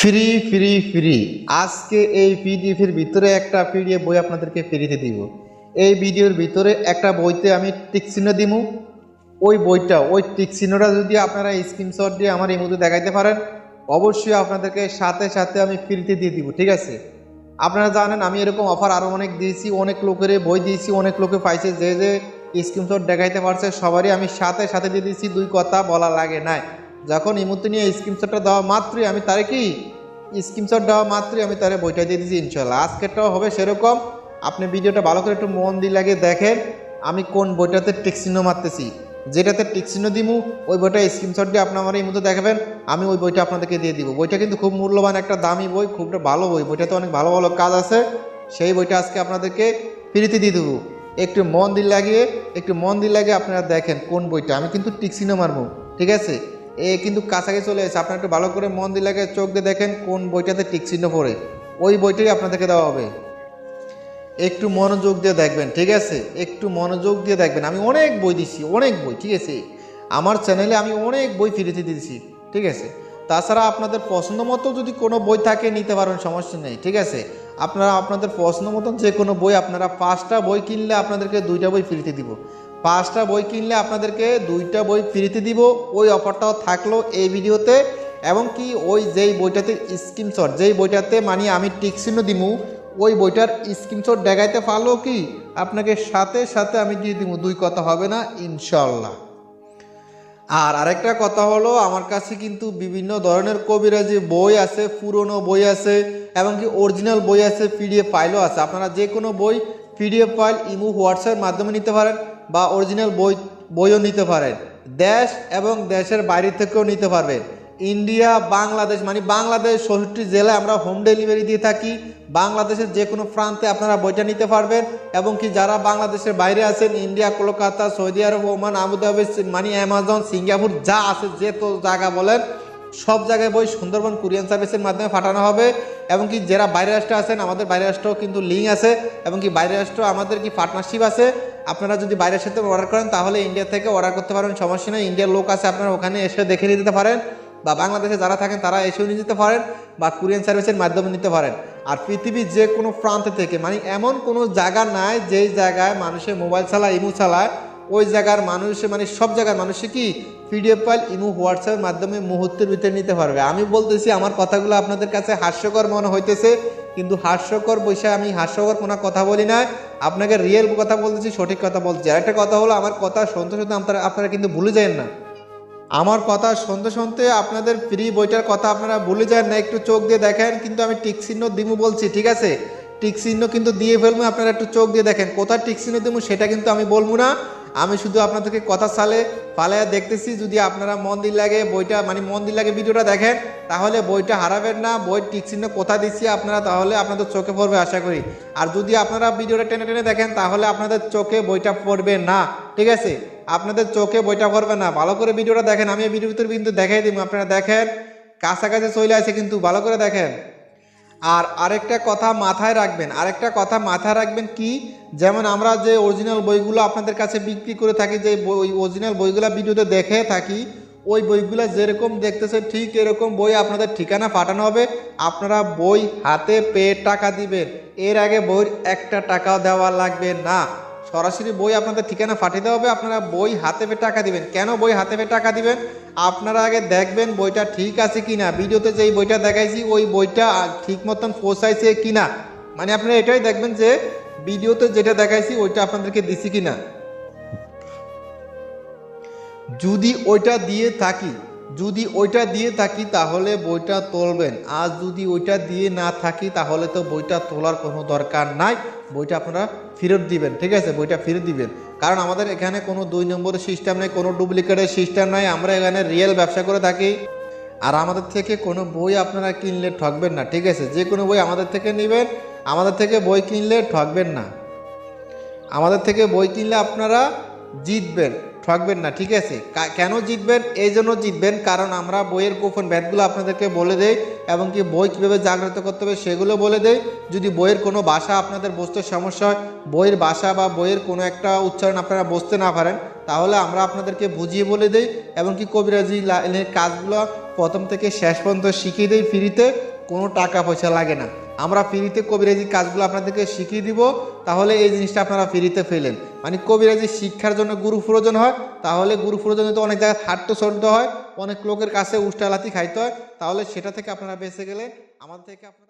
Free free free আজকে এই পিডিএফের ভিতরে একটা পিডিএফ বই আপনাদেরকে ফ্রিতে দিব। এই ভিডিওর ভিতরে একটা বইতে আমি টিক চিহ্ন দিব ওই বইটা, ওই টিক চিহ্নটা যদি আপনারা স্ক্রিনশট দিয়ে আমার এই মধ্যে দেখাইতে পারেন, অবশ্যই আপনাদেরকে সাথে সাথে আমি ফ্রিতে দিয়ে দিব, ঠিক আছে? আপনারা জানেন আমি এরকম অফার আরও অনেক দিয়েছি, অনেক লোকের বই দিয়েছি, অনেক লোকে পাইছে, যে যে স্ক্রিনশট দেখাইতে পারছে, সবারই আমি সাথে সাথে দিয়ে দিয়েছি, দুই কথা বলা লাগে নাই। যখন ইমুতে নিয়ে স্ক্রিনশটটা দেওয়া মাত্রই আমি তারে কি স্ক্রিনশট দেওয়া মাত্রই আমি তারে বইটা দিয়ে দিয়েছি ইনশাল্লাহ আজকেরটাও হবে সেরকম। আপনি ভিডিওটা ভালো করে একটু মন দিয়ে লাগে দেখেন, আমি কোন বইটাতে টিকচিহ্ন মারতেছি। যেটাতে টিকচিহ্ন দিমু, ওই বইটা স্ক্রিনশট দিয়ে আপনি আমার এই মধ্যে দেখাবেন, আমি ওই বইটা আপনাদেরকে দিয়ে দিব। বইটা কিন্তু খুব মূল্যবান, একটা দামি বই, খুব ভালো বই। বইটাতে অনেক ভালো ভালো কাজ আছে। সেই বইটা আজকে আপনাদেরকে ফ্রিতে দিয়ে দেবো। একটু মন দিল লাগিয়ে, একটু মন দিল লাগিয়ে আপনারা দেখেন কোন বইটা। আমি কিন্তু টিকচিহ্ন মারবো, ঠিক আছে? এ কিন্তু কাছাকাছি চলে এসেছে। আপনারা একটু ভালো করে মন দিল লাগে চোখ দিয়ে দেখেন কোন বইটাতে টিকচিহ্ন পড়ে। ওই বইটাই আপনাদেরকে দেওয়া হবে। একটু মনোযোগ দিয়ে দেখবেন, ঠিক আছে? একটু মনোযোগ দিয়ে দেখবেন। আমি অনেক বই দিচ্ছি অনেক বই, ঠিক আছে? আমার চ্যানেলে আমি অনেক বই ফ্রিতে দিয়েছি ঠিক আছে? তাছাড়া আপনাদের পছন্দ মতো যদি কোনো বই থাকে, নিতে পারেন সমস্যা নেই, ঠিক আছে? আপনারা, আপনাদের পছন্দ মতন যে কোনো বই আপনারা পাঁচটা বই কিনলে আপনাদেরকে দুইটা বই ফ্রিতে দিব। পাঁচটা বই কিনলে আপনাদেরকে দুইটা বই ফ্রিতে দিব। ওই অফারটাও থাকল এই ভিডিওতে। এবং কি ওই যেই বইটাতে স্ক্রিনশট যেই বইটাতে মানে আমি টিকচিহ্ন দিমু, ওই বইটার স্ক্রিনশট দেখাইতে পারল কি? আপনাকে সাথে সাথে আমি দিয়ে দিব দুই কথা হবে না ইনশাল্লাহ আর আরেকটা কথা হলো, আমার কাছে কিন্তু বিভিন্ন ধরনের কবিরাজি বই আছে, পুরনো বই আছে, এবং কি অরিজিনাল বই আছে পিডিএফ ফাইলও আছে। আপনারা যে কোনো বই পিডিএফ ফাইল ইমু, হোয়াটসঅ্যাপের মাধ্যমে নিতে পারেন। বা অরিজিনাল বই, বইও নিতে পারেন দেশ এবং দেশের বাইরে থেকেও নিতে পারবে। ইন্ডিয়া, বাংলাদেশ মানে বাংলাদেশ ষষ্ঠী জেলায় আমরা হোম ডেলিভারি দিয়ে থাকি। বাংলাদেশের যে কোনো প্রান্তে আপনারা বইটা নিতে পারবেন এবং কি যারা বাংলাদেশের বাইরে আছেন, India, Kolkata, Saudi Arab, Oman, Abu Dhabi মানে অ্যামাজন, সিঙ্গাপুর, যা আছে যে তো জায়গা বলেন, সব জায়গায় বই সুন্দরবন কুরিয়ান সার্ভিসের মাধ্যমে পাঠানো হবে। এবং কি যারা বাইরে রাষ্ট্রে আছেন, আমাদের বাইরে রাষ্ট্রেও কিন্তু লিঙ্ক আছে। এবং কি বাইরে রাষ্ট্র আমাদের কি পার্টনারশিপ আছে। আপনারা যদি বাইরের সাথে অর্ডার করেন, তাহলে ইন্ডিয়া থেকে অর্ডার করতে পারেন সমস্যা নেই। ইন্ডিয়ার লোক আছে, আপনারা ওখানে এসে দেখে নিয়ে যেতে পারেন। বা বাংলাদেশে যারা থাকেন, তারা এসেও নিয়ে যেতে পারেন বা কুরিয়ান সার্ভিসের মাধ্যমে নিতে পারেন। আর পৃথিবীর যে কোনো প্রান্ত থেকে মানে এমন কোনো জায়গা নাই, যেই জায়গায় মানুষের মোবাইল চালায়, ইমু চালায়, ওই জায়গার মানুষে মানে সব জায়গার মানুষে কি পিডিএফ ফাইল ইমু হোয়াটসঅ্যাপের মাধ্যমে মুহূর্তের ভিতরে নিতে পারবে। আমি বলতেছি, আমার কথাগুলো আপনাদের কাছে হাস্যকর মনে হইতেছে, কিন্তু হাস্যকর বসে আমি হাস্যকর কোনো কথা বলি না আপনাকে রিয়েল কথা বলতেছি, সঠিক কথা বলছি আর একটা কথা হলো, আমার কথা শুনতে শুনতে আপনারা আপনারা কিন্তু ভুলে যায় না। আমার কথা শুনতে শুনতে আপনাদের প্রি বইটার কথা আপনারা ভুলে যান না। একটু চোখ দিয়ে দেখেন, কিন্তু আমি টিক চিহ্ন দিমু বলছি, ঠিক আছে? টিক চিহ্ন কিন্তু দিয়ে ফেলব, আপনারা একটু চোখ দিয়ে দেখেন। কোথায় টিক চিহ্ন দিমু সেটা কিন্তু আমি বলব না। আমি শুধু আপনাদেরকে কথা সালে ফালাইয়া দেখতেছি যদি আপনারা মন দিল লাগে, বইটা মানে মন দিল লাগে ভিডিওটা দেখেন, তাহলে বইটা হারাবেন না, বই টিক চিহ্ন কোথায় দিচ্ছি আপনারা, তাহলে আপনাদের চোখে পড়বে আশা করি। আর যদি আপনারা ভিডিওটা টেনে টেনে দেখেন, তাহলে আপনাদের চোখে বইটা পড়বে না, ঠিক আছে? আপনাদের চোখে বইটা পড়বে না। ভালো করে ভিডিওটা দেখেন, আমি ভিডিওর ভিতরে কিন্তু দেখাই দিব, আপনারা দেখেন, কাছাকাছি চলে আছে কিন্তু ভালো করে দেখেন। আর আরেকটা কথা মাথায় রাখবেন, আরেকটা কথা মাথায় রাখবেন কি? যেমন আমরা যে অরিজিনাল বইগুলো আপনাদের কাছে বিক্রি করে থাকি, যে বই অরিজিনাল বইগুলো ভিডিওতে দেখে থাকি, ওই বইগুলো যেরকম দেখতেছে ঠিক এরকম বই আপনাদের ঠিকানা পাঠানো হবে। আপনারা বই হাতে পেয়ে টাকা দিবেন। এর আগে বইয়ের একটা টাকাও দেওয়া লাগবে না। সরাসরি বই আপনাদের ঠিকানা পাঠিয়ে দেওয়া হবে। আপনারা বই হাতে পেয়ে টাকা দিবেন। কেন বই হাতে পেয়ে টাকা দিবেন? আপনারা আগে দেখবেন বইটা ঠিক আছে কি না ভিডিওতে যেই বইটা দেখাইছি, ওই বইটা ঠিক মতন পৌঁছাইছে কিনা। মানে আপনারা এটাই দেখবেন যে, ভিডিওতে যেটা দেখাইছি, ওইটা আপনাদেরকে দিছি কি না যদি ওইটা দিয়ে থাকি যদি ওইটা দিয়ে থাকি তাহলে বইটা তুলবেন। আর যদি ওইটা দিয়ে না থাকি তাহলে তো বইটা তোলার কোনো দরকার নাই। বইটা আপনারা ফেরত দিবেন, ঠিক আছে? বইটা ফেরত দিবেন। কারণ আমাদের এখানে কোনো দুই নম্বরের সিস্টেম নেই, কোনো ডুপ্লিকেটের সিস্টেম নাই। আমরা এখানে রিয়েল ব্যবসা করে থাকি। আর আমাদের থেকে কোনো বই আপনারা কিনলে ঠকবেন না, ঠিক আছে? যে কোনো বই আমাদের থেকে নেবেন, আমাদের থেকে বই কিনলে ঠকবেন না। আমাদের থেকে বই কিনলে আপনারা জিতবেন। ঠকবেন না, ঠিক আছে? কেন জিতবেন? এই জন্য জিতবেন, কারণ আমরা বইয়ের গোপন ভ্যাটগুলো আপনাদেরকে বলে দেই এবং কি বই কীভাবে জাগ্রত করতে হবে সেগুলো বলে দেই। যদি বইয়ের কোনো ভাষা আপনাদের বুঝতে সমস্যা হয়, বইয়ের ভাষা বা বইয়ের কোনো একটা উচ্চারণ আপনারা বুঝতে না পারেন, তাহলে আমরা আপনাদেরকে বুঝিয়ে বলে দেই এবং কি কবিরাজি লাইনের কাজগুলো প্রথম থেকে শেষ পর্যন্ত শিখিয়ে দিই ফ্রিতে, কোনো টাকা পয়সা লাগে না। আমরা ফ্রিতে কবিরাজির কাজগুলো আপনাদেরকে শিখিয়ে দিব, তাহলে এই জিনিসটা আপনারা ফ্রিতে ফেলেন। মানে কবিরাজি শিক্ষার জন্য গুরু প্রয়োজন হয়, তাহলে গুরু প্রয়োজনে তো অনেক জায়গায় হাঁটতে চলতে হয়, অনেক লোকের কাছে উষ্টালাতি খাইতে হয়, তাহলে সেটা থেকে আপনারা বেঁচে গেলে আমাদের থেকে আপনারা